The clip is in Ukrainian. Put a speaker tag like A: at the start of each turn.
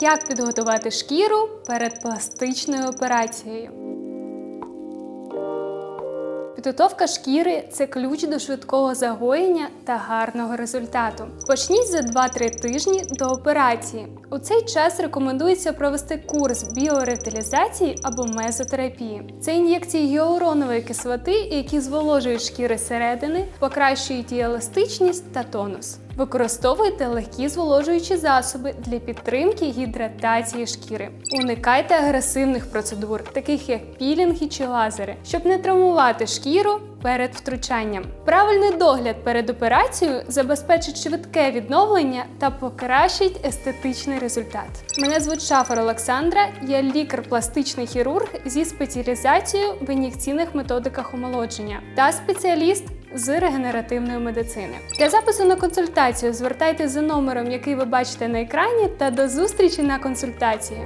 A: Як підготувати шкіру перед пластичною операцією? Підготовка шкіри це ключ до швидкого загоєння та гарного результату. Почніть за 2-3 тижні до операції. У цей час рекомендується провести курс біоревіталізації або мезотерапії. Це ін'єкції гіалуронової кислоти, які зволожують шкіри середини, покращують її еластичність та тонус. Використовуйте легкі зволожуючі засоби для підтримки гідратації шкіри. Уникайте агресивних процедур, таких як пілінги чи лазери, щоб не травмувати шкіру перед втручанням. Правильний догляд перед операцією забезпечить швидке відновлення та покращить естетичний результат. Мене звуть Шафар Олександра, я лікар-пластичний хірург зі спеціалізацією в ін'єкційних методиках омолодження та спеціаліст з регенеративної медицини. Для запису на консультацію звертайтеся за номером, який ви бачите на екрані, та до зустрічі на консультації.